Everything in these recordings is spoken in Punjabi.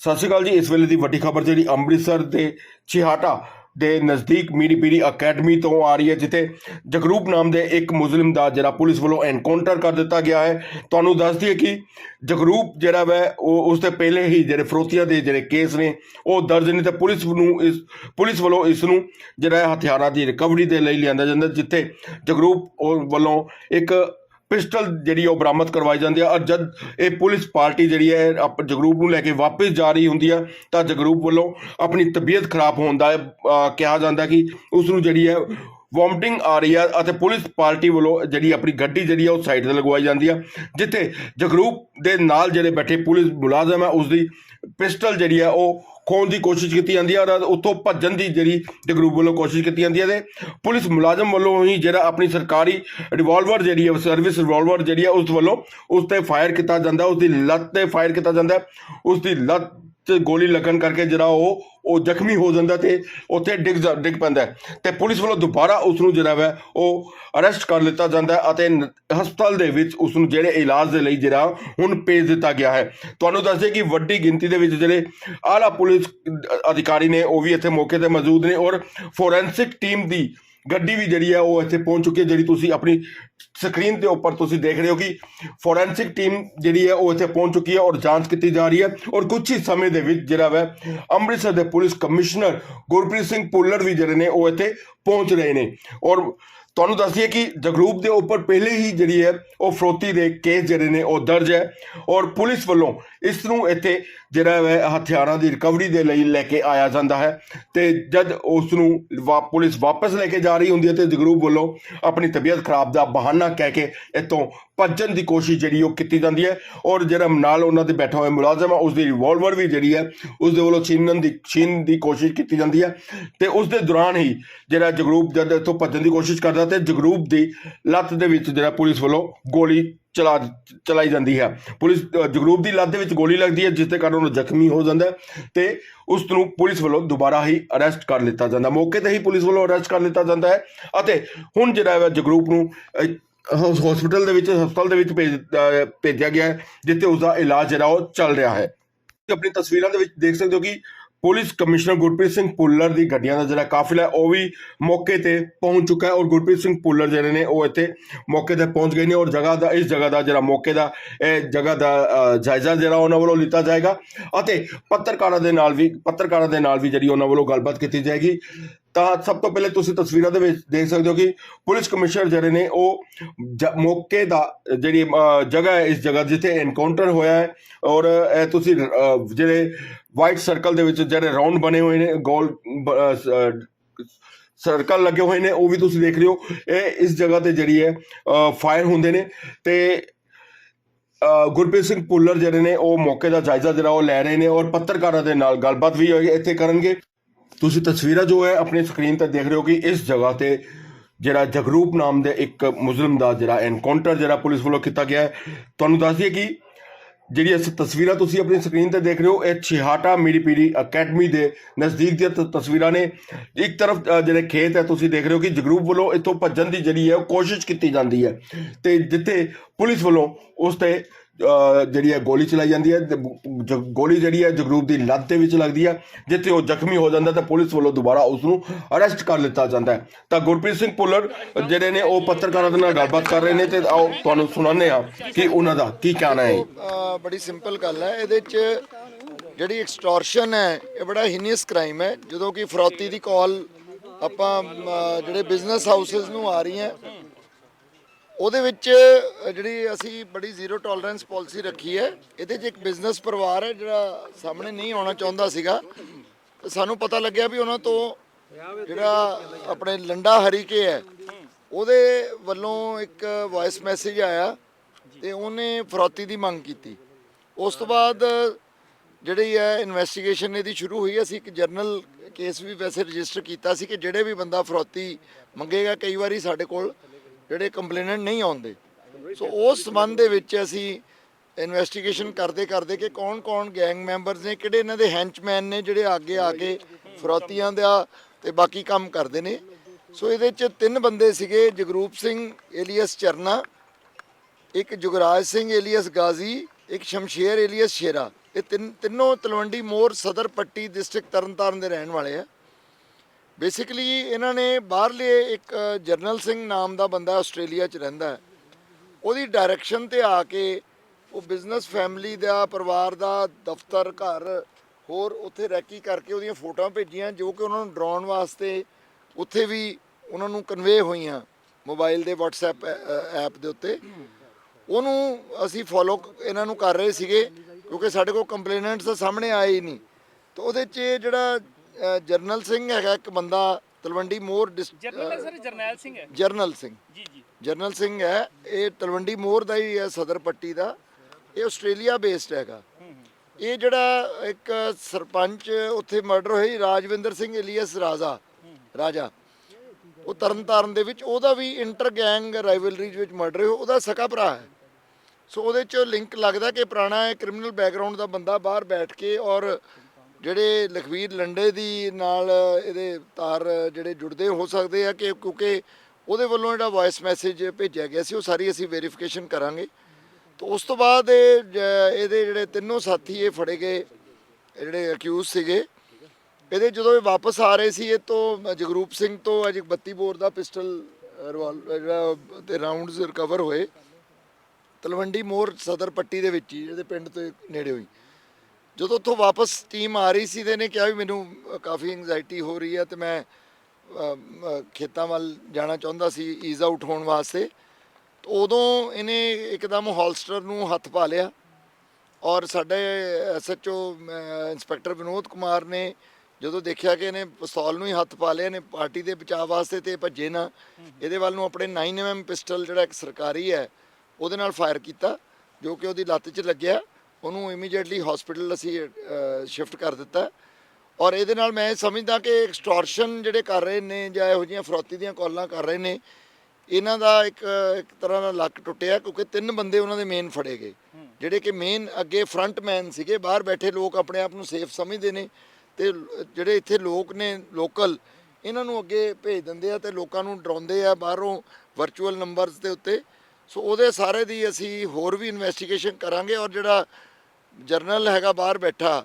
ਸਤਿ ਸ਼੍ਰੀ ਅਕਾਲ ਜੀ, ਇਸ ਵੇਲੇ ਦੀ ਵੱਡੀ ਖਬਰ ਜਿਹੜੀ ਅੰਮ੍ਰਿਤਸਰ ਦੇ ਛਿਹਾਟਾ ਦੇ ਨਜ਼ਦੀਕ ਮੀਰੀ ਪੀਰੀ ਅਕੈਡਮੀ ਤੋਂ ਆ ਰਹੀ ਹੈ, ਜਿੱਥੇ ਜਗਰੂਪ ਨਾਮ ਦੇ ਇੱਕ ਮੁਸਲਿਮ ਦਾ ਜਿਹੜਾ ਪੁਲਿਸ ਵੱਲੋਂ ਐਨਕਾਊਂਟਰ ਕਰ ਦਿੱਤਾ ਗਿਆ ਹੈ। ਤੁਹਾਨੂੰ ਦੱਸ ਦਈਏ ਕਿ ਜਗਰੂਪ ਜਿਹੜਾ ਵੈ, ਉਹ ਉਸ ਦੇ ਪਹਿਲੇ ਹੀ ਜਿਹੜੇ ਫਰੋਤੀਆਂ ਦੇ ਜਿਹੜੇ ਕੇਸ ਨੇ, ਉਹ ਦਰਜ ਨੇ ਤੇ ਪੁਲਿਸ ਨੂੰ ਇਸ, ਪੁਲਿਸ ਵੱਲੋਂ ਇਸ ਨੂੰ ਜਿਹੜਾ ਹਥਿਆਰਾਂ ਦੀ ਰਿਕਵਰੀ ਦੇ ਲਈ ਲਿਆਂਦਾ ਜਾਂਦਾ, ਜਿੱਥੇ ਜਗਰੂਪ ਉਹ ਵੱਲੋਂ ਇੱਕ ਪਿਸਟਲ ਜਿਹੜੀ ਉਹ ਬਰਾਮਦ ਕਰਵਾਈ ਜਾਂਦੀ ਹੈ ਔਰ ਜਦ ਇਹ ਪੁਲਿਸ ਪਾਰਟੀ ਜਿਹੜੀ ਹੈ ਆਪ- ਜਗਰੂਪ ਨੂੰ ਲੈ ਕੇ ਵਾਪਸ ਜਾ ਰਹੀ ਹੁੰਦੀ ਹੈ ਤਾਂ ਜਗਰੂਪ ਵੱਲੋਂ ਆਪਣੀ ਤਬੀਅਤ ਖਰਾਬ ਹੋਣ ਦਾ ਕਿਹਾ ਜਾਂਦਾ ਕਿ ਉਸ ਨੂੰ ਜਿਹੜੀ ਹੈ ਵੋਮਟਿੰਗ ਆ ਰਹੀ ਹੈ ਅਤੇ ਪੁਲਿਸ ਪਾਰਟੀ ਵੱਲੋਂ ਜਿਹੜੀ ਆਪਣੀ ਗੱਡੀ ਜਿਹੜੀ ਆ ਉਹ ਸਾਈਡ ਤੇ ਲਗਵਾਈ ਜਾਂਦੀ ਹੈ ਜਿੱਥੇ ਜਗਰੂਪ ਦੇ ਨਾਲ ਜਿਹੜੇ ਬੈਠੇ ਪੁਲਿਸ ਮੁਲਾਜ਼ਮ ਹੈ ਉਸ ਦੀ ਪਿਸਟਲ ਜਿਹੜੀ ਹੈ ਉਹ ਖੋਣ ਦੀ ਕੋਸ਼ਿਸ਼ ਕੀਤੀ ਜਾਂਦੀ ਹੈ ਔਰ ਉੱਥੋਂ ਭੱਜਣ ਦੀ ਜਿਹੜੀ ਜਗਰੂਪ ਵੱਲੋਂ ਕੋਸ਼ਿਸ਼ ਕੀਤੀ ਜਾਂਦੀ ਹੈ ਤੇ ਪੁਲਿਸ ਮੁਲਾਜ਼ਮ ਵੱਲੋਂ ਹੀ ਜਿਹੜਾ ਆਪਣੀ ਸਰਕਾਰੀ ਰਿਵਾਲਵਰ ਜਿਹੜੀ ਹੈ ਸਰਵਿਸ ਰਿਵਾਲਵਰ ਜਿਹੜੀ ਹੈ ਉਸ ਵੱਲੋਂ ਉਸ ਤੇ ਫਾਇਰ ਕੀਤਾ ਜਾਂਦਾ, ਉਸ ਦੀ ਲੱਤ ਤੇ ਫਾਇਰ ਕੀਤਾ ਜਾਂਦਾ। ਉਸ ਦੀ ਲੱਤ ਤੇ ਗੋਲੀ ਲੱਗਣ ਕਰਕੇ ਜਿਹੜਾ ਉਹ ਉਹ ਜ਼ਖਮੀ ਹੋ ਜਾਂਦਾ ਤੇ ਉੱਥੇ ਡਿੱਗ ਡਿੱਗ ਪੈਂਦਾ ਹੈ। ਤੇ ਪੁਲਿਸ ਵੱਲੋਂ ਦੁਬਾਰਾ ਉਸ ਨੂੰ ਜਿਹੜਾ ਹੈ ਉਹ ਅਰੈਸਟ ਕਰ ਲਿੱਤਾ ਜਾਂਦਾ ਅਤੇ ਹਸਪਤਾਲ ਦੇ ਵਿੱਚ ਉਸ ਨੂੰ ਜਿਹੜੇ ਇਲਾਜ ਦੇ ਲਈ ਜਿਹੜਾ, ਹੁਣ ਭੇਜ ਦਿੱਤਾ ਗਿਆ ਹੈ। ਤੁਹਾਨੂੰ ਦੱਸ ਦਈਏ ਕਿ ਵੱਡੀ ਗਿਣਤੀ ਦੇ ਵਿੱਚ ਜਿਹੜੇ ਆਲਾ ਪੁਲਿਸ ਅਧਿਕਾਰੀ ਨੇ, ਉਹ ਵੀ ਇੱਥੇ ਮੌਕੇ ਤੇ ਮੌਜੂਦ ਨੇ ਔਰ ਫੋਰੈਂਸਿਕ ਟੀਮ ਦੀ ਗੱਡੀ ਵੀ ਜਿਹੜੀ ਹੈ ਉਹ ਇੱਥੇ ਪਹੁੰਚ ਚੁੱਕੀ ਹੈ, ਜਿਹੜੀ ਤੁਸੀਂ ਆਪਣੀ ਸਕਰੀਨ ਦੇ ਉੱਪਰ ਤੁਸੀਂ ਦੇਖ ਰਹੇ ਹੋ ਕਿ ਫੋਰੈਂਸਿਕ ਟੀਮ ਜਿਹੜੀ ਹੈ ਉਹ ਇੱਥੇ ਪਹੁੰਚ ਚੁੱਕੀ ਹੈ ਔਰ ਜਾਂਚ ਕੀਤੀ ਜਾ ਰਹੀ ਹੈ ਔਰ ਕੁਝ ਹੀ ਸਮੇਂ ਦੇ ਵਿੱਚ ਜਿਹੜਾ ਵੈ ਅੰਮ੍ਰਿਤਸਰ ਦੇ ਪੁਲਿਸ ਕਮਿਸ਼ਨਰ ਗੁਰਪ੍ਰੀਤ ਸਿੰਘ ਪੁੱਲਰ ਵੀ ਜਿਹੜੇ ਨੇ ਉਹ ਇੱਥੇ ਪਹੁੰਚ ਰਹੇ ਨੇ। ਔਰ ਤੁਹਾਨੂੰ ਦੱਸ ਦਈਏ ਕਿ ਜਗਰੂਪ ਦੇ ਉੱਪਰ ਪਹਿਲੇ ਹੀ ਜਿਹੜੀ ਹੈ ਉਹ ਫਰੋਤੀ ਦੇ ਕੇਸ ਜਿਹੜੇ ਨੇ ਉਹ ਦਰਜ ਹੈ ਔਰ ਪੁਲਿਸ ਵੱਲੋਂ ਇਸ ਨੂੰ ਇੱਥੇ ਜਿਹੜਾ ਹੈ ਹਥਿਆਰਾਂ ਦੀ ਰਿਕਵਰੀ ਦੇ ਲਈ ਲੈ ਕੇ ਆਇਆ ਜਾਂਦਾ ਹੈ ਤੇ ਜਦ ਉਸ ਨੂੰ ਵਾ- ਪੁਲਿਸ ਵਾਪਸ ਲੈ ਕੇ ਜਾ ਰਹੀ ਹੁੰਦੀ ਹੈ ਤੇ ਜਗਰੂਪ ਵੱਲੋਂ ਆਪਣੀ ਤਬੀਅਤ ਖਰਾਬ ਦਾ ਬਹਾਨਾ ਕਹਿ ਕੇ ਇੱਥੋਂ ਭੱਜਣ ਦੀ ਕੋਸ਼ਿਸ਼ ਜਿਹੜੀ ਉਹ ਕੀਤੀ ਜਾਂਦੀ ਹੈ ਔਰ ਜਿਹੜਾ ਨਾਲ ਉਹਨਾਂ ਦੇ ਬੈਠਾ ਹੋਇਆ ਮੁਲਾਜ਼ਮ ਆ ਉਸ ਦੀ ਰਿਵਾਲਵਰ ਵੀ ਜਿਹੜੀ ਹੈ ਉਸ ਦੇ ਵੱਲੋਂ ਛੀਨਣ ਦੀ, ਛੀਨ ਦੀ ਕੋਸ਼ਿਸ਼ ਕੀਤੀ ਜਾਂਦੀ ਹੈ ਤੇ ਉਸ ਦੇ ਦੌਰਾਨ ਹੀ ਜਿਹੜਾ ਜਗਰੂਪ ਜਦ ਇੱਥੋਂ ਭੱਜਣ ਦੀ ਕੋਸ਼ਿਸ਼ ਕਰਦਾ ਤੇ ਜਗਰੂਪ ਦੀ ਲੱਤ ਦੇ ਵਿੱਚ ਜਿਹੜਾ ਪੁਲਿਸ ਵੱਲੋਂ ਗੋਲੀ ਚਲਾ ਚਲਾਈ ਜਾਂਦੀ ਹੈ। ਪੁਲਿਸ ਜਗਰੂਪ ਦੀ ਲੱਤ ਦੇ ਵਿੱਚ ਗੋਲੀ ਲੱਗਦੀ ਹੈ, ਜਿਸ ਦੇ ਕਾਰਨ ਉਹ ਜ਼ਖਮੀ ਹੋ ਜਾਂਦਾ ਤੇ ਉਸ ਨੂੰ ਪੁਲਿਸ ਵੱਲੋਂ ਦੁਬਾਰਾ ਹੀ ਅਰੈਸਟ ਕਰ ਲਿੱਤਾ ਜਾਂਦਾ ਮੌਕੇ ਤੇ ਹੀ ਪੁਲਿਸ ਵੱਲੋਂ ਅਰੈਸਟ ਕਰ ਲਿੱਤਾ ਜਾਂਦਾ ਹੈ ਅਤੇ ਹੁਣ ਜਿਹੜਾ ਹੈ ਜਗਰੂਪ ਨੂੰ ਹਸਪੀਟਲ ਦੇ ਵਿੱਚ, ਹਸਪਤਾਲ ਦੇ ਵਿੱਚ ਭੇਜ ਭੇਜਿਆ ਗਿਆ ਹੈ, ਜਿੱਥੇ ਉਸ ਦਾ ਇਲਾਜ ਜਿਹੜਾ ਉਹ ਚੱਲ ਰਿਹਾ ਹੈ। ਆਪਣੀ ਤਸਵੀਰਾਂ ਦੇ ਵਿੱਚ ਦੇਖ ਸਕਦੇ ਹੋ ਕਿ ਪੁਲਿਸ ਕਮਿਸ਼ਨਰ ਗੁਰਪ੍ਰੀਤ ਸਿੰਘ ਪੁੱਲਰ ਦੀ ਗੱਡੀਆਂ ਦਾ ਜਿਹੜਾ ਕਾਫਿਲਾ ਹੈ, ਉਹ ਵੀ ਮੌਕੇ ਤੇ ਪਹੁੰਚ ਚੁੱਕਾ ਹੈ ਔਰ ਗੁਰਪ੍ਰੀਤ ਸਿੰਘ ਪੁੱਲਰ ਜਿਹੜੇ ਨੇ, ਉਹ ਇੱਥੇ ਮੌਕੇ ਤੇ ਪਹੁੰਚ ਗਏ ਨੇ ਔਰ ਜਗ੍ਹਾ ਦਾ, ਇਸ ਜਗ੍ਹਾ ਦਾ ਜਿਹੜਾ ਮੌਕੇ ਦਾ, ਇਹ ਜਗ੍ਹਾ ਦਾ ਜਾਇਜ਼ਾ ਜਿਹੜਾ ਉਹਨਾਂ ਵੱਲੋਂ ਲਿੱਤਾ ਜਾਏਗਾ। ਅਤੇ ਪੱਤਰਕਾਰਾਂ ਦੇ ਨਾਲ ਵੀ, ਪੱਤਰਕਾਰਾਂ ਦੇ ਨਾਲ ਵੀ ਜਿਹੜੀ ਉਹਨਾਂ ਵੱਲੋਂ ਗੱਲਬਾਤ ਕੀਤੀ ਜਾਏਗੀ। ਤਾਂ ਸਭ ਤੋਂ ਪਹਿਲੇ ਤੁਸੀਂ ਤਸਵੀਰਾਂ ਦੇ ਵਿੱਚ ਦੇਖ ਸਕਦੇ ਹੋ ਕਿ ਪੁਲਿਸ ਕਮਿਸ਼ਨਰ ਜਿਹੜੇ ਨੇ, ਉਹ ਮੌਕੇ ਦਾ ਜਿਹੜੀ ਜਗ੍ਹਾ ਹੈ, ਇਸ ਜਗ੍ਹਾ ਜਿੱਥੇ ਐਨਕਾਊਂਟਰ ਹੋਇਆ ਹੈ ਔਰ ਇਹ ਤੁਸੀਂ ਜਿਹੜੇ ਵਾਈਟ ਸਰਕਲ ਦੇ ਵਿੱਚ ਜਿਹੜੇ ਰਾਉਂਡ ਬਣੇ ਹੋਏ ਨੇ, ਗੋਲ ਸਰਕਲ ਲੱਗੇ ਹੋਏ ਨੇ, ਉਹ ਵੀ ਤੁਸੀਂ ਦੇਖ ਰਹੇ ਹੋ। ਇਹ ਇਸ ਜਗ੍ਹਾ ਤੇ ਜਿਹੜੀ ਹੈ ਫਾਇਰ ਹੁੰਦੇ ਨੇ ਤੇ ਗੁਰਪ੍ਰੀਤ ਸਿੰਘ ਪੁੱਲਰ ਜਿਹੜੇ ਨੇ, ਉਹ ਮੌਕੇ ਦਾ ਜਾਇਜ਼ਾ ਜਿਹੜਾ ਉਹ ਲੈ ਰਹੇ ਨੇ ਔਰ ਪੱਤਰਕਾਰਾਂ ਦੇ ਨਾਲ ਗੱਲਬਾਤ ਵੀ ਇੱਥੇ ਕਰਨਗੇ। ਤੁਸੀਂ ਤਸਵੀਰਾਂ ਜੋ ਹੈ ਆਪਣੀ ਸਕਰੀਨ ਤੇ ਦੇਖ ਰਹੇ ਹੋ ਕਿ ਇਸ ਜਗ੍ਹਾ ਤੇ ਜਿਹੜਾ ਜਗਰੂਪ ਨਾਮ ਦੇ ਇੱਕ ਮੁਸਲਿਮ ਦਾ ਜਿਹੜਾ ਐਨਕਾਊਂਟਰ ਜਿਹੜਾ ਪੁਲਿਸ ਵੱਲੋਂ ਕੀਤਾ ਗਿਆ ਹੈ। ਤੁਹਾਨੂੰ ਦੱਸ ਦਈਏ ਕਿ ਜਿਹੜੀ ਇਸ ਤਸਵੀਰਾਂ ਤੁਸੀਂ ਆਪਣੀ ਸਕਰੀਨ ਤੇ ਦੇਖ ਰਹੇ ਹੋ, ਇਹ ਛਿਹਾਟਾ ਮੀਰੀ ਪੀਰੀ ਅਕੈਡਮੀ ਦੇ ਨਜ਼ਦੀਕ ਦੀਆਂ ਤਸਵੀਰਾਂ ਨੇ। ਇੱਕ ਤਰਫ ਜਿਹੜੇ ਖੇਤ ਹੈ, ਤੁਸੀਂ ਦੇਖ ਰਹੇ ਹੋ ਕਿ ਜਗਰੂਪ ਵੱਲੋਂ ਇੱਥੋਂ ਭੱਜਣ ਦੀ ਜਿਹੜੀ ਹੈ ਉਹ ਕੋਸ਼ਿਸ਼ ਕੀਤੀ ਜਾਂਦੀ ਹੈ। ਤੇ ਜਿੱਥੇ ਪੁਲਿਸ ਵੱਲੋਂ ਉਸ ਤੇ ਜਿਹੜੀ ਹੈ ਗੋਲੀ ਚਲਾਈ ਜਾਂਦੀ ਹੈ ਗੋਲੀ ਜਿਹੜੀ ਹੈ ਜਗਰੂਪ ਦੀ ਲੱਤ ਦੇ ਵਿੱਚ ਲੱਗਦੀ ਹੈ। ਜਿੱਥੇ ਉਹ ਜ਼ਖਮੀ ਹੋ ਜਾਂਦਾ ਤਾਂ ਪੁਲਿਸ ਵੱਲੋਂ ਦੁਬਾਰਾ ਉਸ ਨੂੰ ਅਰੈਸਟ ਕਰ ਲਿੱਤਾ ਜਾਂਦਾ ਹੈ। ਤਾਂ ਗੁਰਪ੍ਰੀਤ ਸਿੰਘ ਪੁੱਲਰ ਜਿਹੜੇ ਨੇ ਉਹ ਪੱਤਰਕਾਰਾਂ ਦੇ ਨਾਲ ਗੱਲਬਾਤ ਕਰ ਰਹੇ ਨੇ ਤੇ ਆਓ ਤੁਹਾਨੂੰ ਸੁਣਾਉਂਦੇ ਹਾਂ ਕਿ ਉਹਨਾਂ ਦਾ ਕੀ ਕਹਿਣਾ ਹੈ। ਬੜੀ ਸਿੰਪਲ ਗੱਲ ਹੈ। ਇਹਦੇ 'ਚ ਜਿਹੜੀ ਐਕਸਟੋਰਸ਼ਨ ਹੈ, ਇਹ ਬੜਾ ਹੀਨੀਅਸ ਕ੍ਰਾਈਮ ਹੈ। ਜਦੋਂ ਕਿ ਫਰੋਤੀ ਦੀ ਕਾਲ ਆਪਾਂ ਜਿਹੜੇ ਬਿਜ਼ਨਸ ਹਾਊਸਸ ਨੂੰ ਆ ਰਹੀ ਹੈ ਉਹਦੇ ਵਿੱਚ ਜਿਹੜੀ ਅਸੀਂ ਬੜੀ ਜ਼ੀਰੋ ਟੋਲਰੈਂਸ ਪਾਲਿਸੀ ਰੱਖੀ ਹੈ, ਇਹਦੇ 'ਚ ਇੱਕ ਬਿਜ਼ਨਸ ਪਰਿਵਾਰ ਹੈ ਜਿਹੜਾ ਸਾਹਮਣੇ ਨਹੀਂ ਆਉਣਾ ਚਾਹੁੰਦਾ ਸੀਗਾ। ਤੇ ਸਾਨੂੰ ਪਤਾ ਲੱਗਿਆ ਵੀ ਉਹਨਾਂ ਤੋਂ ਜਿਹੜਾ ਆਪਣੇ ਲੰਡਾ ਹਰੀਕੇ ਹੈ, ਉਹਦੇ ਵੱਲੋਂ ਇੱਕ ਵੌਇਸ ਮੈਸੇਜ ਆਇਆ ਤੇ ਉਹਨੇ ਫਰੋਤੀ ਦੀ ਮੰਗ ਕੀਤੀ। ਉਸ ਤੋਂ ਬਾਅਦ ਜਿਹੜੀ ਹੈ ਇਨਵੈਸਟੀਗੇਸ਼ਨ ਇਹਦੀ ਸ਼ੁਰੂ ਹੋਈ, ਅਸੀਂ ਇੱਕ ਜਰਨਲ ਕੇਸ ਵੀ ਵੈਸੇ ਰਜਿਸਟਰ ਕੀਤਾ ਸੀ ਕਿ ਜਿਹੜੇ ਵੀ ਬੰਦਾ ਫਰੋਤੀ ਮੰਗੇਗਾ, ਕਈ ਵਾਰੀ ਸਾਡੇ ਕੋਲ ਜਿਹੜੇ ਕੰਪਲੇਨੈਂਟ ਨਹੀਂ ਆਉਂਦੇ। ਸੋ ਉਸ ਸੰਬੰਧ ਦੇ ਵਿੱਚ ਅਸੀਂ ਇਨਵੈਸਟੀਗੇਸ਼ਨ ਕਰਦੇ ਕਰਦੇ ਕਿ ਕੌਣ-ਕੌਣ ਗੈਂਗ ਮੈਂਬਰਸ ਨੇ, ਕਿਹੜੇ ਇਹਨਾਂ ਦੇ ਹੈਂਚਮੈਨ ਨੇ ਜਿਹੜੇ ਅੱਗੇ ਆ ਕੇ ਫਰੋਤੀਆਂ ਦਾ ਤੇ ਬਾਕੀ ਕੰਮ ਕਰਦੇ ਨੇ। ਸੋ ਇਹਦੇ ਚ ਤਿੰਨ ਬੰਦੇ ਸੀਗੇ, ਜਗਰੂਪ ਸਿੰਘ, ਏਲੀਅਸ ਚਰਨਾ, ਇੱਕ ਜੁਗਰਾਜ ਸਿੰਘ, ਏਲੀਅਸ ਗਾਜ਼ੀ, ਇੱਕ ਸ਼ਮਸ਼ੇਰ, ਏਲੀਅਸ ਸ਼ੇਰਾ। ਇਹ ਤਿੰਨ, ਤਿੰਨੋਂ ਤਲਵੰਡੀ ਮੋਰ ਸਦਰ ਪੱਟੀ ਡਿਸਟ੍ਰਿਕਟ ਤਰਨਤਾਰਨ ਦੇ ਰਹਿਣ ਵਾਲੇ ਆ। ਬੇਸਿਕਲੀ ਇਹਨਾਂ ਨੇ ਬਾਹਰਲੇ ਇੱਕ ਅ, ਜਰਨਲ ਸਿੰਘ ਨਾਮ ਦਾ ਬੰਦਾ ਆਸਟ੍ਰੇਲੀਆ 'ਚ ਰਹਿੰਦਾ ਹੈ। ਉਹਦੀ ਡਾਇਰੈਕਸ਼ਨ ਤੇ ਆ ਕੇ ਉਹ ਬਿਜ਼ਨਸ ਫੈਮਿਲੀ ਦਾ ਪਰਿਵਾਰ ਦਾ ਦਫ਼ਤਰ ਘਰ ਹੋਰ ਉੱਥੇ ਰੈਕੀ ਕਰਕੇ ਉਹਦੀਆਂ ਫੋਟੋਆਂ ਭੇਜੀਆਂ ਜੋ ਕਿ ਉਹਨਾਂ ਨੂੰ ਡਰਾਉਣ ਵਾਸਤੇ ਉੱਥੇ ਵੀ ਉਹਨਾਂ ਨੂੰ ਕਨਵੇ ਹੋਈਆਂ ਮੋਬਾਈਲ ਦੇ WhatsApp ਐਪ ਦੇ ਉੱਤੇ। ਉਹਨੂੰ ਅਸੀਂ ਫੋਲੋ ਇਹਨਾਂ ਨੂੰ ਕਰ ਰਹੇ ਸੀਗੇ ਕਿਉਂਕਿ ਸਾਡੇ ਕੋਲ ਕੰਪਲੇਨੈਂਟਸ ਤਾਂ ਸਾਹਮਣੇ ਆਏ ਹੀ ਨਹੀਂ। ਤਾਂ ਉਹਦੇ 'ਚ ਜਿਹੜਾ ਜਰਨਲ ਸਿੰਘ ਹੈਗਾ ਇੱਕ ਬੰਦਾ ਤਲਵੰਡੀ ਮੋਰ ਜਰਨਲ ਹੈ ਸਰ ਜਰਨੈਲ ਸਿੰਘ ਹੈ। ਜਰਨਲ ਸਿੰਘ। ਜੀ ਜੀ। ਜਰਨਲ ਸਿੰਘ ਹੈ ਇਹ ਤਲਵੰਡੀ ਮੋਰ ਦਾ ਹੀ ਹੈ ਸਦਰ ਪੱਟੀ ਦਾ। ਇਹ ਆਸਟ੍ਰੇਲੀਆ ਬੇਸਡ ਹੈਗਾ। ਇਹ ਜਿਹੜਾ ਇੱਕ ਸਰਪੰਚ ਉੱਥੇ ਮਰਡਰ ਹੋਈ ਰਾਜਵਿੰਦਰ ਸਿੰਘ ਇਲੀਅਸ ਰਾਜਾ ਰਾਜਾ। ਉਹ ਤਰਨਤਾਰਨ ਦੇ ਵਿੱਚ ਉਹਦਾ ਵੀ ਇੰਟਰ ਗੈਂਗ ਰਾਈਵਲਰੀ ਵਿੱਚ ਮਰਡਰ ਹੋਇਆ ਉਹਦਾ ਸਕਾ ਭਰਾ ਹੈ। ਸੋ ਉਹਦੇ ਚ ਲਿੰਕ ਲੱਗਦਾ ਕਿ ਪੁਰਾਣਾ ਹੈ ਕ੍ਰਿਮੀਨਲ ਬੈਕਗ੍ਰਾਉਂਡ ਦਾ ਬੰਦਾ ਬਾਹਰ ਬੈਠ ਕੇ ਔਰ ਜਿਹੜੇ ਲਖਵੀਰ ਲੰਡੇ ਦੀ ਨਾਲ ਇਹਦੇ ਤਾਰ ਜਿਹੜੇ ਜੁੜਦੇ ਹੋ ਸਕਦੇ ਆ ਕਿ ਕਿਉਂਕਿ ਉਹਦੇ ਵੱਲੋਂ ਜਿਹੜਾ ਵਾਇਸ ਮੈਸੇਜ ਭੇਜਿਆ ਗਿਆ ਸੀ, ਉਹ ਸਾਰੀ ਅਸੀਂ ਵੈਰੀਫਿਕੇਸ਼ਨ ਕਰਾਂਗੇ। ਤਾਂ ਉਸ ਤੋਂ ਬਾਅਦ ਇਹ ਇਹਦੇ ਜਿਹੜੇ ਤਿੰਨੋਂ ਸਾਥੀ ਇਹ ਫੜੇ ਗਏ ਜਿਹੜੇ ਅਕਿਊਜ਼ ਸੀਗੇ। ਇਹਦੇ ਜਦੋਂ ਇਹ ਵਾਪਸ ਆ ਰਹੇ ਸੀ, ਇਹ ਤੋਂ ਜਗਰੂਪ ਸਿੰਘ ਤੋਂ ਅਜ 32 ਬੋਰ ਦਾ ਪਿਸਟਲ ਰਿਵਾਲਵਰ ਜਿਹੜਾ ਤੇ ਰਾਉਂਡਸ ਰਿਕਵਰ ਹੋਏ। ਤਲਵੰਡੀ ਮੋਰ ਸਦਰ ਪੱਟੀ ਦੇ ਵਿੱਚ ਹੀ ਇਹਦੇ ਪਿੰਡ ਤੋਂ ਨੇੜੇ ਹੋਈ। ਜਦੋਂ ਉੱਥੋਂ ਵਾਪਸ ਟੀਮ ਆ ਰਹੀ ਸੀ, ਤੇ ਇਹਨੇ ਕਿਹਾ ਵੀ ਮੈਨੂੰ ਕਾਫੀ ਐਂਗਜ਼ਾਇਟੀ ਹੋ ਰਹੀ ਹੈ ਤੇ ਮੈਂ ਖੇਤਾਂ ਵੱਲ ਜਾਣਾ ਚਾਹੁੰਦਾ ਸੀ ਈਜ਼ ਆਊਟ ਹੋਣ ਵਾਸਤੇ। ਤੇ ਉਦੋਂ ਇਹਨੇ ਇੱਕਦਮ ਹੋਲਸਟਰ ਨੂੰ ਹੱਥ ਪਾ ਲਿਆ ਔਰ ਸਾਡੇ ਐਸਐਚਓ ਇੰਸਪੈਕਟਰ ਵਿਨੋਦ ਕੁਮਾਰ ਨੇ ਜਦੋਂ ਦੇਖਿਆ ਕਿ ਇਹਨੇ ਪਿਸਤੌਲ ਨੂੰ ਹੀ ਹੱਥ ਪਾ ਲਿਆ, ਇਹਨੇ ਪਾਰਟੀ ਦੇ ਬਚਾਅ ਵਾਸਤੇ ਤੇ ਇਹ ਭੱਜੇ ਨਾ। ਇਹਦੇ ਵੱਲ ਨੂੰ ਆਪਣੇ 9mm ਪਿਸਟਲ ਜਿਹੜਾ ਇੱਕ ਸਰਕਾਰੀ ਹੈ, ਉਹਦੇ ਨਾਲ ਫਾਇਰ ਕੀਤਾ, ਜੋ ਕਿ ਉਹਦੀ ਲੱਤ 'ਚ ਲੱਗਿਆ। ਉਹਨੂੰ ਇਮੀਡੀਏਟਲੀ ਹਸਪੀਟਲ ਅਸੀਂ ਸ਼ਿਫਟ ਕਰ ਦਿੱਤਾ। ਔਰ ਇਹਦੇ ਨਾਲ ਮੈਂ ਸਮਝਦਾ ਕਿ ਐਕਸਟੋਰਸ਼ਨ ਜਿਹੜੇ ਕਰ ਰਹੇ ਨੇ ਜਾਂ ਇਹੋ ਜਿਹੀਆਂ ਫਰੌਤੀ ਦੀਆਂ ਕਾਲਾਂ ਕਰ ਰਹੇ ਨੇ ਇਹਨਾਂ ਦਾ ਇੱਕ ਇੱਕ ਤਰ੍ਹਾਂ ਦਾ ਲੱਕ ਟੁੱਟਿਆ ਕਿਉਂਕਿ ਤਿੰਨ ਬੰਦੇ ਉਹਨਾਂ ਦੇ ਮੇਨ ਫੜੇ ਗਏ। ਜਿਹੜੇ ਕਿ ਮੇਨ ਅੱਗੇ ਫਰੰਟ ਮੈਨ ਸੀਗੇ ਬਾਹਰ ਬੈਠੇ ਲੋਕ ਆਪਣੇ ਆਪ ਨੂੰ ਸੇਫ ਸਮਝਦੇ ਨੇ ਤੇ ਜਿਹੜੇ ਇੱਥੇ ਲੋਕ ਨੇ ਲੋਕਲ ਇਹਨਾਂ ਨੂੰ ਅੱਗੇ ਭੇਜ ਦਿੰਦੇ ਆ ਤੇ ਲੋਕਾਂ ਨੂੰ ਡਰਾਉਂਦੇ ਆ ਬਾਹਰੋਂ ਵਰਚੁਅਲ ਨੰਬਰਸ ਦੇ ਉੱਤੇ। ਸੋ ਉਹਦੇ ਸਾਰੇ ਦੀ ਅਸੀਂ ਹੋਰ ਵੀ ਇਨਵੈਸਟੀਗੇਸ਼ਨ ਕਰਾਂਗੇ ਔਰ ਜਿਹੜਾ ਜਰਨਲ ਹੈਗਾ ਬਾਹਰ ਬੈਠਾ,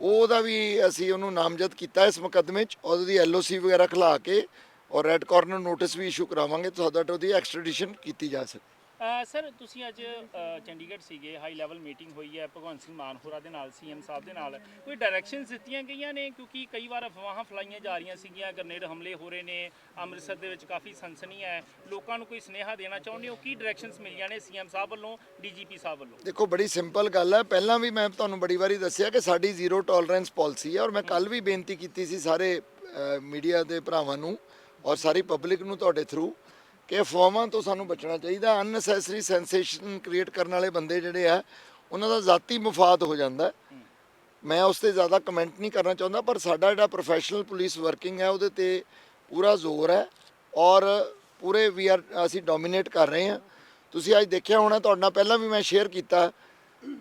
ਉਹਦਾ ਵੀ ਅਸੀਂ ਉਹਨੂੰ ਨਾਮਜ਼ਦ ਕੀਤਾ ਇਸ ਮੁਕੱਦਮੇ 'ਚ ਉਹਦੀ ਐਲਓਸੀ ਵਗੈਰਾ ਖਿਲਾ ਕੇ, ਔਰ ਰੈੱਡ ਕਾਰਨਰ ਨੋਟਿਸ ਵੀ ਇਸ਼ੂ ਕਰਾਵਾਂਗੇ ਤੁਹਾਡਾ that ਉਹਦੀ ਐਕਸਟ੍ਰੈਡੀਸ਼ਨ ਕੀਤੀ ਜਾ ਸਕੇ ਸਰ ਤੁਸੀਂ ਅੱਜ ਅਹ, ਚੰਡੀਗੜ੍ਹ ਸੀਗੇ ਹਾਈ ਲੈਵਲ ਮੀਟਿੰਗ ਹੋਈ ਹੈ ਭਗਵੰਤ ਸਿੰਘ ਮਾਨ ਹੋਰਾਂ ਦੇ ਨਾਲ ਸੀਐਮ ਸਾਹਿਬ ਦੇ ਨਾਲ। ਕੋਈ ਡਾਇਰੈਕਸ਼ਨਸ ਦਿੱਤੀਆਂ ਗਈਆਂ ਨੇ? ਕਿਉਂਕਿ ਕਈ ਵਾਰ ਅਫਵਾਹਾਂ ਫਲਾਈਆਂ ਜਾ ਰਹੀਆਂ ਸੀਗੀਆਂ ਗਰਨੇਡ ਹਮਲੇ ਹੋ ਰਹੇ ਨੇ ਅੰਮ੍ਰਿਤਸਰ ਦੇ ਵਿੱਚ ਕਾਫੀ ਸਨਸਨੀ ਹੈ। ਲੋਕਾਂ ਨੂੰ ਕੋਈ ਸੁਨੇਹਾ ਦੇਣਾ ਚਾਹੁੰਦੇ ਹੋ? ਕੀ ਡਾਇਰੈਕਸ਼ਨਸ ਮਿਲੀਆਂ ਨੇ ਸੀਐਮ ਸਾਹਿਬ ਵੱਲੋਂ ਡੀਜੀਪੀ ਸਾਹਿਬ ਵੱਲੋਂ? ਦੇਖੋ ਬੜੀ ਸਿੰਪਲ ਗੱਲ ਹੈ। ਪਹਿਲਾਂ ਵੀ ਮੈਂ ਤੁਹਾਨੂੰ ਬੜੀ ਵਾਰੀ ਦੱਸਿਆ ਕਿ ਸਾਡੀ ਜ਼ੀਰੋ ਟੋਲਰੈਂਸ ਪਾਲਿਸੀ ਹੈ ਔਰ ਮੈਂ ਕੱਲ ਵੀ ਬੇਨਤੀ ਕੀਤੀ ਸੀ ਸਾਰੇ ਮੀਡੀਆ ਦੇ ਭਰਾਵਾਂ ਨੂੰ ਔਰ ਸਾਰੀ ਪਬਲਿਕ ਨੂੰ ਤੁਹਾਡੇ ਥਰੂ ਕਿ ਅਫਵਾਹਾਂ ਤੋਂ ਸਾਨੂੰ ਬਚਣਾ ਚਾਹੀਦਾ ਅਨਨੈਸੈਸਰੀ ਸੈਂਸੇਸ਼ਨ ਕ੍ਰੀਏਟ ਕਰਨ ਵਾਲੇ ਬੰਦੇ ਜਿਹੜੇ ਆ, ਉਹਨਾਂ ਦਾ ਜ਼ਾਤੀ ਮਫਾਦ ਹੋ ਜਾਂਦਾ। ਮੈਂ ਉਸ ਤੇ ਜ਼ਿਆਦਾ ਕਮੈਂਟ ਨਹੀਂ ਕਰਨਾ ਚਾਹੁੰਦਾ, ਪਰ ਸਾਡਾ ਜਿਹੜਾ ਪ੍ਰੋਫੈਸ਼ਨਲ ਪੁਲਿਸ ਵਰਕਿੰਗ ਹੈ, ਉਹਦੇ ਤੇ ਪੂਰਾ ਜ਼ੋਰ ਹੈ ਔਰ ਪੂਰੇ ਵੀ ਆਰ ਅਸੀਂ ਡੋਮੀਨੇਟ ਕਰ ਰਹੇ ਹਾਂ। ਤੁਸੀਂ ਅੱਜ ਦੇਖਿਆ ਹੋਣਾ, ਤੁਹਾਡੇ ਨਾਲ ਪਹਿਲਾਂ ਵੀ ਮੈਂ ਸ਼ੇਅਰ ਕੀਤਾ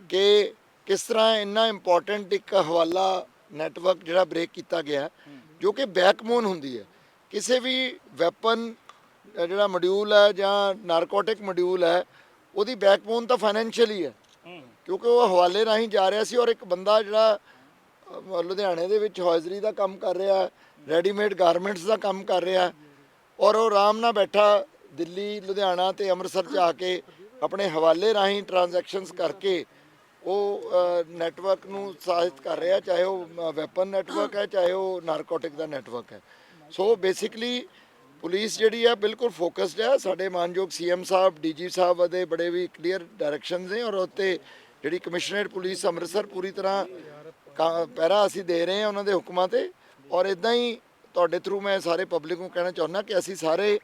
ਕਿ ਕਿਸ ਤਰ੍ਹਾਂ ਇੰਨਾ ਇੰਪੋਰਟੈਂਟ ਇੱਕ ਹਵਾਲਾ ਨੈਟਵਰਕ ਜਿਹੜਾ ਬ੍ਰੇਕ ਕੀਤਾ ਗਿਆ, ਜੋ ਕਿ ਬੈਕਬੋਨ ਹੁੰਦੀ ਹੈ। ਕਿਸੇ ਵੀ ਵੈਪਨ ਜਿਹੜਾ ਮੋਡਿਊਲ ਹੈ ਜਾਂ ਨਾਰਕੋਟਿਕ ਮੋਡਿਊਲ ਹੈ ਉਹਦੀ ਬੈਕਬੋਨ ਤਾਂ ਫਾਈਨੈਂਸ਼ੀਅਲ ਹੀ। ਹੈ। ਕਿਉਂਕਿ ਉਹ ਹਵਾਲੇ ਰਾਹੀਂ ਜਾ ਰਿਹਾ ਸੀ ਔਰ ਇੱਕ ਬੰਦਾ ਜਿਹੜਾ ਲੁਧਿਆਣੇ ਦੇ ਵਿੱਚ ਹੌਜ਼ਰੀ ਦਾ ਕੰਮ ਕਰ ਰਿਹਾ ਰੈਡੀਮੇਡ ਗਾਰਮੈਂਟਸ ਦਾ ਕੰਮ ਕਰ ਰਿਹਾ ਔਰ ਉਹ ਆਰਾਮ ਨਾਲ ਬੈਠਾ ਦਿੱਲੀ ਲੁਧਿਆਣਾ ਤੇ ਅੰਮ੍ਰਿਤਸਰ ਚ ਆ ਕੇ ਆਪਣੇ ਹਵਾਲੇ ਰਾਹੀਂ ਟ੍ਰਾਂਜੈਕਸ਼ਨਸ ਕਰਕੇ ਉਹ ਨੈਟਵਰਕ ਨੂੰ ਸਾਹਿਤ ਕਰ ਰਿਹਾ ਚਾਹੇ ਉਹ ਵੈਪਨ ਨੈਟਵਰਕ ਹੈ ਚਾਹੇ ਉਹ ਨਾਰਕੋਟਿਕ ਦਾ ਨੈਟਵਰਕ ਹੈ। ਸੋ ਬੇਸਿਕਲੀ ਪੁਲਿਸ ਜਿਹੜੀ ਆ, ਬਿਲਕੁਲ ਫੋਕਸਡ ਆ। ਸਾਡੇ ਮਾਨਯੋਗ ਸੀਐਮ ਸਾਹਿਬ ਡੀਜੀ ਸਾਹਿਬ ਦੇ ਬੜੇ ਵੀ ਕਲੀਅਰ ਡਾਇਰੈਕਸ਼ਨਸ ਨੇ ਔਰ ਉੱਤੇ ਜਿਹੜੀ ਕਮਿਸ਼ਨਰੇਟ ਪੁਲਿਸ ਅੰਮ੍ਰਿਤਸਰ ਪੂਰੀ ਤਰ੍ਹਾਂ ਕਾ- ਪਹਿਰਾ ਅਸੀਂ ਦੇ ਰਹੇ ਹਾਂ ਉਹਨਾਂ ਦੇ ਹੁਕਮਾਂ ਤੇ। ਔਰ ਇਦਾਂ ਹੀ ਤੁਹਾਡੇ ਥਰੂ ਮੈਂ ਸਾਰੇ ਪਬਲਿਕ ਨੂੰ ਕਹਿਣਾ ਚਾਹੁੰਦਾ ਕਿ ਅਸੀਂ ਸਾਰੇ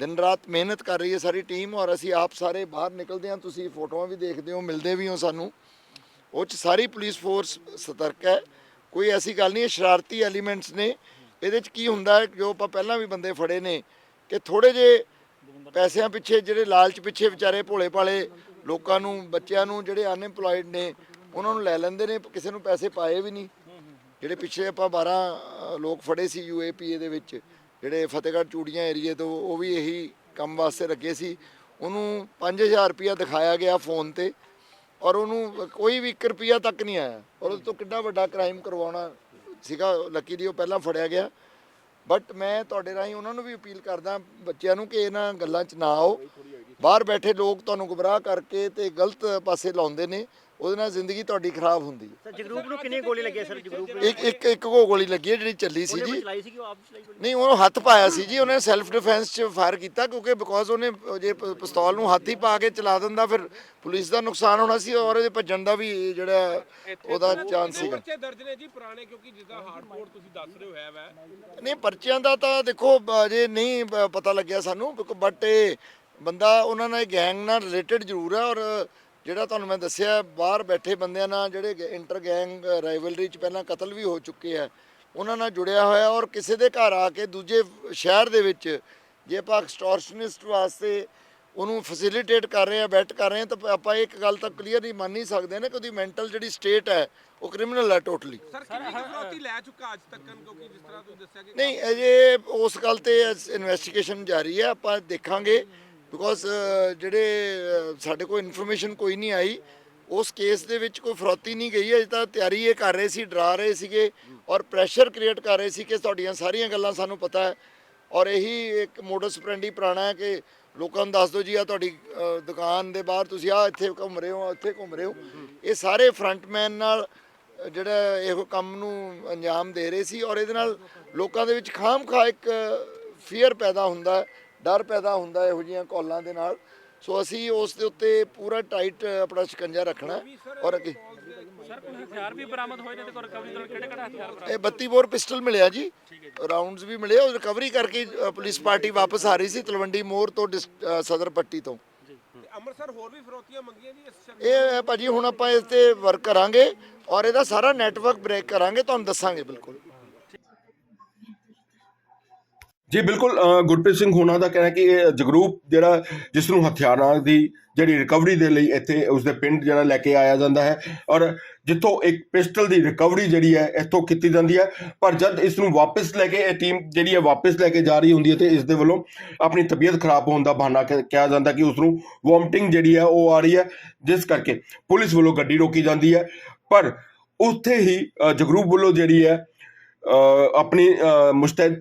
ਦਿਨ ਰਾਤ ਮਿਹਨਤ ਕਰ ਰਹੀ ਹੈ ਸਾਰੀ ਟੀਮ ਔਰ ਅਸੀਂ ਆਪ ਸਾਰੇ ਬਾਹਰ ਨਿਕਲਦੇ ਹਾਂ। ਤੁਸੀਂ ਫੋਟੋਆਂ ਵੀ ਦੇਖਦੇ ਹੋ, ਮਿਲਦੇ ਵੀ ਹੋ ਸਾਨੂੰ। ਉਹ ਚ ਸਾਰੀ ਪੁਲਿਸ ਫੋਰਸ ਸਤਰਕ ਹੈ। ਕੋਈ ਐਸੀ ਗੱਲ ਨਹੀਂ ਹੈ, ਸ਼ਰਾਰਤੀ ਐਲੀਮੈਂਟਸ ਨੇ। ਇਹਦੇ ਚ ਕੀ ਹੁੰਦਾ ਹੈ ਜੋ ਆਪਾਂ ਪਹਿਲਾਂ ਵੀ ਬੰਦੇ ਫੜੇ ਨੇ ਕਿ ਥੋੜੇ ਜੇ ਪੈਸਿਆਂ ਪਿੱਛੇ, ਜਿਹੜੇ ਲਾਲਚ ਪਿੱਛੇ ਵਿਚਾਰੇ ਭੋਲੇ ਭਾਲੇ ਲੋਕਾਂ ਨੂੰ, ਬੱਚਿਆਂ ਨੂੰ, ਜਿਹੜੇ ਅਨਐਮਪਲੋਇਡ ਨੇ, ਉਹਨਾਂ ਨੂੰ ਲੈ ਲੈਂਦੇ ਨੇ, ਕਿਸੇ ਨੂੰ ਪੈਸੇ ਪਾਏ ਵੀ ਨਹੀਂ। ਜਿਹੜੇ ਪਿੱਛੇ ਆਪਾਂ 12 ਲੋਕ ਫੜੇ ਸੀ ਯੂਏਪੀਏ ਦੇ ਵਿੱਚ, ਜਿਹੜੇ ਫਤਿਹਗੜ੍ਹ ਚੂੜੀਆਂ ਏਰੀਏ ਤੋਂ, ਉਹ ਵੀ ਇਹੀ ਕੰਮ ਵਾਸਤੇ ਲੱਗੇ ਸੀ। ਉਹਨੂੰ 5000 ਰੁਪਇਆ ਦਿਖਾਇਆ ਗਿਆ ਫੋਨ ਤੇ, ਔਰ ਉਹਨੂੰ ਕੋਈ ਵੀ 1 ਰੁਪਿਆ ਤੱਕ ਨਹੀਂ ਆਇਆ। ਔਰ ਉਹ ਤੋਂ ਕਿੰਨਾ ਵੱਡਾ ਕ੍ਰਾਈਮ ਕਰਵਾਉਣਾ ਸੀਗਾ ਲੱਕੀ ਦੀ ਉਹ ਪਹਿਲਾਂ ਫੜਿਆ ਗਿਆ। ਬਟ ਮੈਂ ਤੁਹਾਡੇ ਰਾਹੀਂ ਉਹਨਾਂ ਨੂੰ ਵੀ ਅਪੀਲ ਕਰਦਾ, ਬੱਚਿਆਂ ਨੂੰ ਕਿ ਇਹਨਾਂ ਗੱਲਾਂ 'ਚ ਨਾ ਆਓ। ਬਾਹਰ ਬੈਠੇ ਲੋਕ ਤੁਹਾਨੂੰ ਗੁੰਮਰਾਹ ਕਰਕੇ ਤੇ ਗਲਤ ਪਾਸੇ ਲਾਉਂਦੇ ਨੇ। ਉਹਦੇ ਨਾਲ ਜ਼ਿੰਦਗੀ ਤੁਹਾਡੀ ਖਰਾਬ ਹੁੰਦੀ ਹੈ। ਸਰ ਜਗਰੂਪ ਨੂੰ ਕਿੰਨੀ ਗੋਲੀ ਲੱਗੀ ਸਰ? ਜਗਰੂਪ ਨੂੰ ਇੱਕ ਇੱਕ ਇੱਕ ਕੋ ਗੋਲੀ ਲੱਗੀ ਹੈ ਜਿਹੜੀ ਚੱਲੀ ਸੀ ਜੀ ਚਲਾਈ ਸੀ ਕਿ ਉਹ ਆਪ ਚਲਾਈ ਗੋਲੀ? ਨਹੀਂ ਉਹਨੂੰ ਹੱਥ ਪਾਇਆ ਸੀ ਜੀ ਉਹਨੇ ਸੈਲਫ ਡਿਫੈਂਸ 'ਚ ਫਾਇਰ ਕੀਤਾ ਕਿਉਂਕਿ ਬਿਕੋਜ਼ ਉਹਨੇ ਜੇ ਪ- ਪਿਸਤੌਲ ਨੂੰ ਹੱਥ ਹੀ ਪਾ ਕੇ ਚਲਾ ਦਿੰਦਾ ਫਿਰ ਪੁਲਿਸ ਦਾ ਨੁਕਸਾਨ ਹੋਣਾ ਸੀ ਔਰ ਇਹਦੇ ਭੱਜਣ ਦਾ ਵੀ ਜਿਹੜਾ ਉਹਦਾ ਚਾਂਸ ਸੀਗਾ। ਪਰਚੇ ਦਰਜ ਨੇ ਜੀ ਪੁਰਾਣੇ ਕਿਉਂਕਿ ਜਿੱਦਾਂ ਹਾਰਡਕੋਰ ਤੁਸੀਂ ਦੱਸ ਰਹੇ ਹੋ ਹੈ ਵੈ। ਨਹੀਂ ਪਰਚਿਆਂ ਦਾ ਤਾਂ ਦੇਖੋ ਅਜੇ ਨਹੀਂ ਪਤਾ ਲੱਗਿਆ ਸਾਨੂੰ ਬਟ ਇਹ ਬੰਦਾ ਉਹਨਾਂ ਨਾਲ ਗੈਂਗ ਨਾਲ ਰਿਲੇਟਡ ਜ਼ਰੂਰ ਹੈ ਔਰ ਜਿਹੜਾ ਤੁਹਾਨੂੰ ਮੈਂ ਦੱਸਿਆ ਬਾਹਰ ਬੈਠੇ ਬੰਦਿਆਂ ਨਾਲ ਜਿਹੜੇ ਇੰਟਰ ਗੈਂਗ ਰਾਈਵਲਰੀ ਚ ਪਹਿਲਾਂ ਕਤਲ ਵੀ ਹੋ ਚੁੱਕੇ ਆ ਉਹਨਾਂ ਨਾਲ ਜੁੜਿਆ ਹੋਇਆ ਔਰ ਕਿਸੇ ਦੇ ਘਰ ਆ ਕੇ ਦੂਜੇ ਸ਼ਹਿਰ ਦੇ ਵਿੱਚ ਜੇ ਆਪਾਂ ਐਕਸਟੋਰਸ਼ਨਿਸਟ ਵਾਸਤੇ ਉਹਨੂੰ ਫੈਸਿਲਿਟੇਟ ਕਰ ਰਹੇ ਆ ਬੈਟ ਕਰ ਰਹੇ ਆ ਤਾਂ ਆਪਾਂ ਇੱਕ ਗੱਲ ਤਾਂ ਕਲੀਅਰ ਹੀ ਮੰਨ ਹੀ ਸਕਦੇ ਨੇ ਕਿ ਉਹਦੀ ਮੈਂਟਲ ਜਿਹੜੀ ਸਟੇਟ ਹੈ ਉਹ ਕ੍ਰਿਮੀਨਲ ਹੈ ਟੋਟਲੀ ਸਰ ਕਿੰਨੀ ਕੁ ਫਰੌਤੀ ਲੈ ਚੁੱਕਾ ਅੱਜ ਤੱਕ? ਕਿਉਂਕਿ ਜਿਸ ਤਰ੍ਹਾਂ ਤੁਸੀਂ ਦੱਸਿਆ ਕਿ ਨਹੀਂ ਅਜੇ ਉਸ ਗੱਲ ਤੇ ਇਨਵੈਸਟੀਗੇਸ਼ਨ ਜਾਰੀ ਹੈ ਆਪਾਂ ਦੇਖਾਂਗੇ। ਬਿਕੋਜ਼ ਜਿਹੜੇ ਸਾਡੇ ਕੋਲ ਇਨਫੋਰਮੇਸ਼ਨ ਕੋਈ ਨਹੀਂ ਆਈ, ਉਸ ਕੇਸ ਦੇ ਵਿੱਚ ਕੋਈ ਫਰੋਤੀ ਨਹੀਂ ਗਈ, ਅਜੇ ਤਾਂ ਤਿਆਰੀ ਇਹ ਕਰ ਰਹੇ ਸੀ, ਡਰਾ ਰਹੇ ਸੀਗੇ ਔਰ ਪ੍ਰੈਸ਼ਰ ਕ੍ਰੀਏਟ ਕਰ ਰਹੇ ਸੀ ਕਿ ਤੁਹਾਡੀਆਂ ਸਾਰੀਆਂ ਗੱਲਾਂ ਸਾਨੂੰ ਪਤਾ ਹੈ। ਔਰ ਇਹੀ ਇੱਕ ਮੋਡਸ ਪ੍ਰੈਂਡੀ ਪੁਰਾਣਾ ਹੈ ਕਿ ਲੋਕਾਂ ਨੂੰ ਦੱਸ ਦਿਓ ਜੀ ਆ ਤੁਹਾਡੀ ਦੁਕਾਨ ਦੇ ਬਾਹਰ ਤੁਸੀਂ ਆ ਇੱਥੇ ਘੁੰਮ ਰਹੇ ਹੋ ਇੱਥੇ ਘੁੰਮ ਰਹੇ ਹੋ। ਇਹ ਸਾਰੇ ਫਰੰਟਮੈਨ ਨਾਲ ਜਿਹੜਾ ਇਹੋ ਕੰਮ ਨੂੰ ਅੰਜਾਮ ਦੇ ਰਹੇ ਸੀ ਔਰ ਇਹਦੇ ਨਾਲ ਲੋਕਾਂ ਦੇ ਵਿੱਚ ਖਾਮ ਖਾ ਇੱਕ ਫੀਅਰ ਪੈਦਾ ਹੁੰਦਾ ਡਰ ਪੈਦਾ ਹੁੰਦਾ ਇਹੋ ਜਿਹੀਆਂ ਕਾਲਾਂ ਦੇ ਨਾਲ। ਸੋ ਅਸੀਂ ਉਸ ਦੇ ਉੱਤੇ ਪੂਰਾ ਟਾਈਟ ਆਪਣਾ ਸ਼ਿਕੰਜਾ ਰੱਖਣਾ ਔਰ ਅੱਗੇ ਸਰ ਕੋਈ ਹਥਿਆਰ ਵੀ ਬਰਾਮਦ ਹੋਏ ਨੇ ਤੇ ਰਿਕਵਰੀ ਤੋਂ ਕਿਹੜੇ ਕਿਹੜੇ ਹਥਿਆਰ ਬਰਾਮਦ ਇਹ 32 ਬੋਰ ਪਿਸਟਲ ਮਿਲਿਆ ਜੀ। ਰਾਉਂਡਸ ਵੀ ਮਿਲੇ ਉਹ ਰਿਕਵਰੀ ਕਰਕੇ ਪੁਲਿਸ ਪਾਰਟੀ ਵਾਪਸ ਆ ਰਹੀ ਸੀ ਤਲਵੰਡੀ ਮੋਰ ਤੋਂ ਸਦਰ ਪੱਟੀ ਤੋਂ। ਅੰਮ੍ਰਿਤਸਰ ਹੋਰ ਵੀ ਫਰੌਤੀਆਂ ਮੰਗੀਆਂ ਜੀ ਇਸ ਇਹ ਭਾਜੀ ਹੁਣ ਆਪਾਂ ਇਸ ਤੇ ਵਰਕ ਕਰਾਂਗੇ ਔਰ ਇਹਦਾ ਸਾਰਾ ਨੈਟਵਰਕ ਬ੍ਰੇਕ ਕਰਾਂਗੇ ਤੁਹਾਨੂੰ ਦੱਸਾਂਗੇ ਬਿਲਕੁਲ। ਜੀ, ਬਿਲਕੁਲ ਗੁਰਪ੍ਰੀਤ ਸਿੰਘ ਹੋਣਾ ਦਾ ਕਹਿਣਾ ਕਿ ਇਹ ਜਗਰੂਪ ਜਿਹੜਾ ਜਿਸ ਨੂੰ ਹਥਿਆਰਾਂ ਦੀ ਜਿਹੜੀ ਰਿਕਵਰੀ ਦੇ ਲਈ ਇੱਥੇ ਉਸਦੇ ਪਿੰਡ ਜਿਹੜਾ ਲੈ ਕੇ ਆਇਆ ਜਾਂਦਾ ਹੈ ਔਰ ਜਿੱਥੋਂ ਇੱਕ ਪਿਸਟਲ ਦੀ ਰਿਕਵਰੀ ਜਿਹੜੀ ਹੈ ਇੱਥੋਂ ਕੀਤੀ ਜਾਂਦੀ ਹੈ। ਪਰ ਜਦ ਇਸ ਨੂੰ ਵਾਪਸ ਲੈ ਕੇ ਇਹ ਟੀਮ ਜਿਹੜੀ ਹੈ ਵਾਪਸ ਲੈ ਕੇ ਜਾ ਰਹੀ ਹੁੰਦੀ ਹੈ ਤੇ ਇਸ ਦੇ ਵੱਲੋਂ ਆਪਣੀ ਤਬੀਅਤ ਖਰਾਬ ਹੋਣ ਦਾ ਬਹਾਨਾ ਕ- ਕਿਹਾ ਜਾਂਦਾ ਕਿ ਉਸ ਨੂੰ ਵੋਮਟਿੰਗ ਜਿਹੜੀ ਹੈ ਉਹ ਆ ਰਹੀ ਹੈ, ਜਿਸ ਕਰਕੇ ਪੁਲਿਸ ਵੱਲੋਂ ਗੱਡੀ ਰੋਕੀ ਜਾਂਦੀ ਹੈ। ਪਰ ਉੱਥੇ ਹੀ ਜਗਰੂਪ ਵੱਲੋਂ ਜਿਹੜੀ ਹੈ ਆਪਣੀ ਅ, ਮੁਸਤੈਦ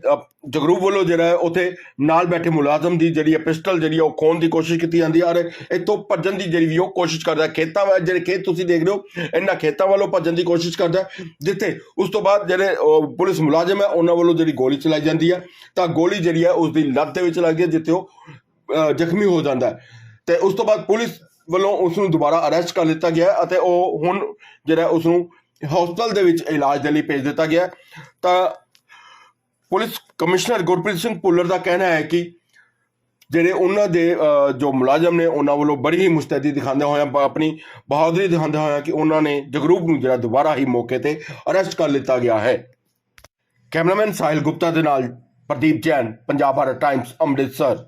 ਜਗਰੂਪ ਵੱਲੋਂ ਜਿਹੜਾ ਹੈ ਉਥੇ ਨਾਲ ਬੈਠੇ ਮੁਲਾਜ਼ਮ ਦੀ ਜਿਹੜੀ ਹੈ ਪਿਸਟਲ ਜਿਹੜੀ ਹੈ ਉਹ ਖੋਣ ਦੀ ਕੋਸ਼ਿਸ਼ ਕੀਤੀ ਜਾਂਦੀ ਹੈ ਔਰ ਇੱਥੋਂ ਭੱਜਣ ਦੀ ਜਿਹੜੀ ਵੀ ਉਹ ਕੋਸ਼ਿਸ਼ ਕਰਦਾ ਖੇਤਾਂ ਵਿੱਚ ਜਿਹੜੇ ਖੇਤ ਤੁਸੀਂ ਦੇਖ ਰਹੇ ਹੋ ਇਹਨਾਂ ਖੇਤਾਂ ਵੱਲੋਂ ਭੱਜਣ ਦੀ ਕੋਸ਼ਿਸ਼ ਕਰਦਾ ਜਿੱਥੇ ਉਸ ਤੋਂ ਬਾਅਦ ਜਿਹੜੇ ਪੁਲਿਸ ਮੁਲਾਜ਼ਮ ਹੈ ਉਹਨਾਂ ਵੱਲੋਂ ਜਿਹੜੀ ਗੋਲੀ ਚਲਾਈ ਜਾਂਦੀ ਹੈ ਤਾਂ ਗੋਲੀ ਜਿਹੜੀ ਹੈ ਉਸ ਦੀ ਲੱਤ ਦੇ ਵਿੱਚ ਲੱਗਦੀ ਹੈ ਜਿੱਥੇ ਉਹ ਜ਼ਖਮੀ ਹੋ ਜਾਂਦਾ ਹੈ। ਤੇ ਉਸ ਤੋਂ ਬਾਅਦ ਪੁਲਿਸ ਵੱਲੋਂ ਉਸ ਨੂੰ ਦੁਬਾਰਾ ਅਰੈਸਟ ਕਰ ਲਿੱਤਾ ਗਿਆ ਅਤੇ ਉਹ ਹੁਣ ਜਿਹੜਾ ਉਸ ਨੂੰ ਹਸਪਤਾਲ ਦੇ ਵਿੱਚ ਇਲਾਜ ਦੇ ਲਈ ਭੇਜ ਦਿੱਤਾ ਗਿਆ। ਤਾਂ ਪੁਲਿਸ ਕਮਿਸ਼ਨਰ ਗੁਰਪ੍ਰੀਤ ਸਿੰਘ ਭੁੱਲਰ ਦਾ ਕਹਿਣਾ ਹੈ ਕਿ ਜਿਹੜੇ ਉਹਨਾਂ ਦੇ ਜੋ ਮੁਲਾਜ਼ਮ ਨੇ, ਉਹਨਾਂ ਵੱਲੋਂ ਬੜੀ ਹੀ ਮੁਸਤੈਦੀ ਦਿਖਾਉਂਦੇ ਹੋਇਆ ਆਪਣੀ ਬਹਾਦਰੀ ਦਿਖਾਉਂਦੇ ਹੋਇਆ ਕਿ ਉਹਨਾਂ ਨੇ ਜਗਰੂਪ ਨੂੰ ਜਿਹੜਾ ਦੁਬਾਰਾ ਹੀ ਮੌਕੇ ਤੇ ਅਰੈਸਟ ਕਰ ਲਿੱਤਾ ਗਿਆ ਹੈ। ਕੈਮਰਾਮੈਨ ਸਾਹਿਲ ਗੁਪਤਾ ਦੇ ਨਾਲ ਪ੍ਰਦੀਪ ਜੈਨ, ਪੰਜਾਬ ਭਾਰਤ ਟਾਈਮਸ ਅੰਮ੍ਰਿਤਸਰ।